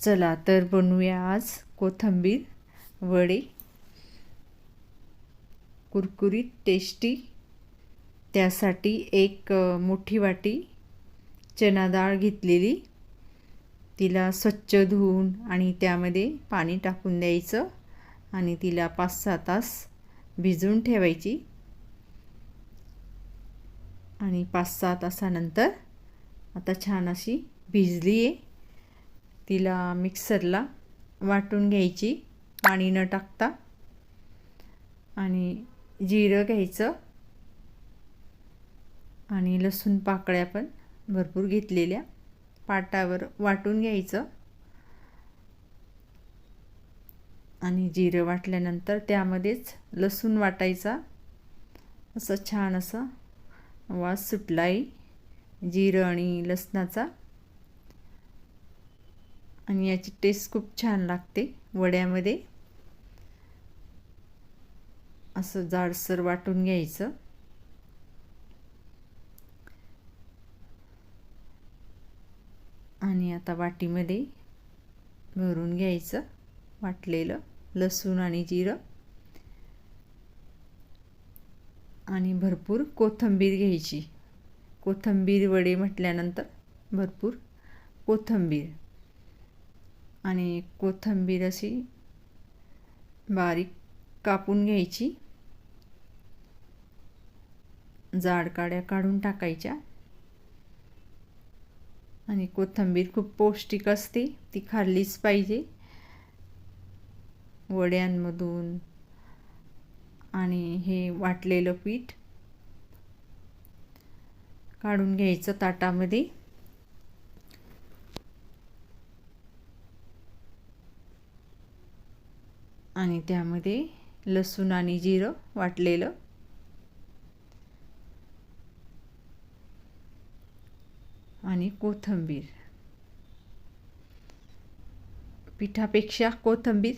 चला तर बनवूया आज कोथिंबीर वडे कुरकुरीत टेस्टी. त्यासाठी एक मोठी वाटी चना डाळ घेतलेली. तिला स्वच्छ धुवून आणि त्यामध्ये पाणी टाकून द्यायचं आणि तिला पाच सहा तास भिजवून ठेवायची. आणि पाच सहा तासानंतर आता छान अशी भिजली आहे तिला मिक्सरला वाटून घ्यायची पाणी न टाकता. आणि जिरं घ्यायचं. आणि लसूण पाकळ्या पण भरपूर घेतलेल्या. पाटावर वाटून घ्यायचं. आणि जिरं वाटल्यानंतर त्यामध्येच लसूण वाटायचा. असं छान असं वास सुटला आहे जिरं आणि लसणाचा. आणि याची टेस्ट खूप छान लागते वड्यामध्ये. असं जाडसर वाटून घ्यायचं. आणि आता वाटीमध्ये भरून घ्यायचं वाटलेलं लसूण आणि जिरं. आणि भरपूर कोथिंबीर घ्यायची. कोथिंबीर वडे म्हटल्यानंतर भरपूर कोथिंबीर. आणि कोथिंबीर अशी बारीक कापून घ्यायची. जाड काड्या काढून टाकायच्या. आणि कोथिंबीर खूप पौष्टिक असते ती खाल्लीच पाहिजे. वड्यांमधून आणि हे वाटलेलं पीठ काढून घ्यायचं ताटामध्ये. आणि त्यामध्ये लसूण आणि जिरं वाटलेलं. आणि कोथिंबीर. पिठापेक्षा कोथिंबीर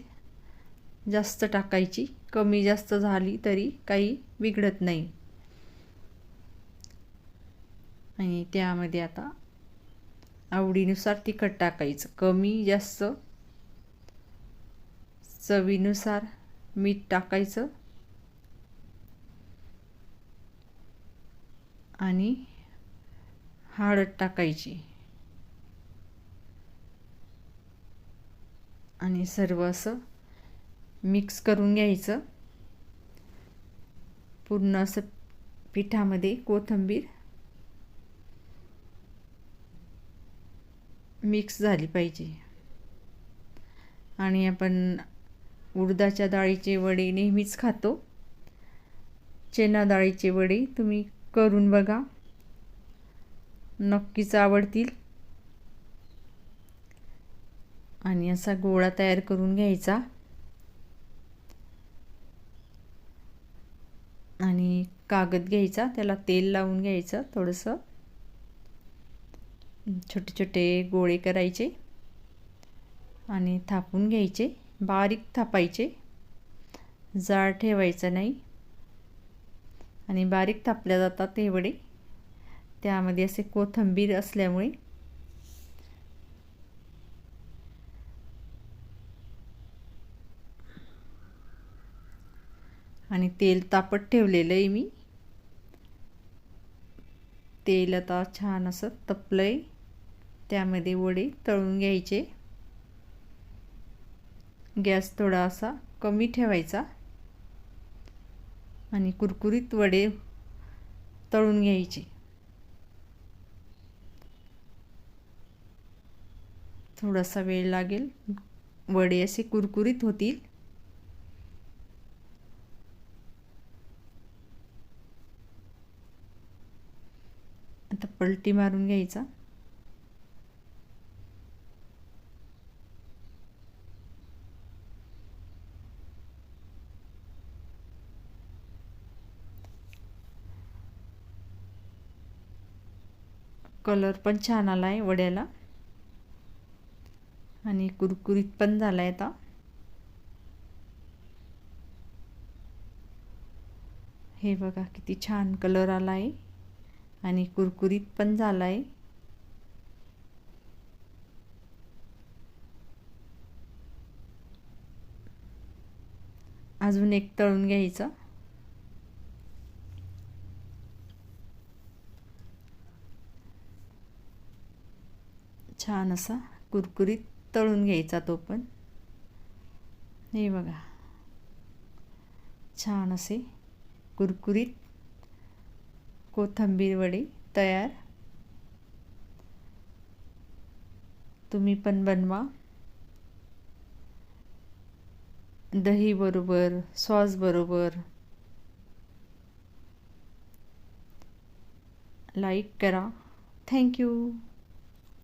जास्त टाकायची. कमी जास्त झाली तरी काही बिघडत नाही. आणि त्यामध्ये आता आवडीनुसार तिखट टाकायचं. कमी जास्त चवीनुसार मीठ टाकायचं. आणि हळद टाकायची. आणि सर्व असं मिक्स करून घ्यायचं. पूर्ण असं पिठामध्ये कोथिंबीर मिक्स झाली पाहिजे. आणि आपण उडदाच्या डाळीचे वडे नेहमीच खातो. चना डाळीचे वडे तुम्ही करून बघा. नक्कीच आवडतील. आणि असा गोळा तयार करून घ्यायचा. आणि कागद घ्यायचा त्याला तेल लावून घ्यायचं थोडंसं. छोटे छोटे गोळे करायचे आणि थापून घ्यायचे. बारीक थापायचे. जाड ठेवायचं नाही. आणि बारीक थापल्या जातात हे वडे त्यामध्ये असे कोथिंबीर असल्यामुळे. आणि तेल तापत ठेवलेलं आहे मी. तेल आता छान असं तपलं आहे त्यामध्ये वडे तळून घ्यायचे. गॅस थोडा असा कमी ठेवायचा आणि कुरकुरीत वडे तळून घ्यायचे. थोडासा वेळ लागेल. वडे असे कुरकुरीत होतील. आता पलटी मारून घ्यायचा. कलर पण छान आला आहे वड्याला. आणि कुरकुरीत पण झाला आहे आता. हे बघा किती छान कलर आला आहे आणि कुरकुरीत पण झाला आहे अजून एक तळून घ्यायचं. छान असा कुरकुरीत तळून घ्यायचा तो पण. हे बघा. छान असे कुरकुरीत कोथंबीर वडे तयार. तुम्ही पण बनवा. दही बरोबर सॉस बरोबर. लाईक करा. थँक्यू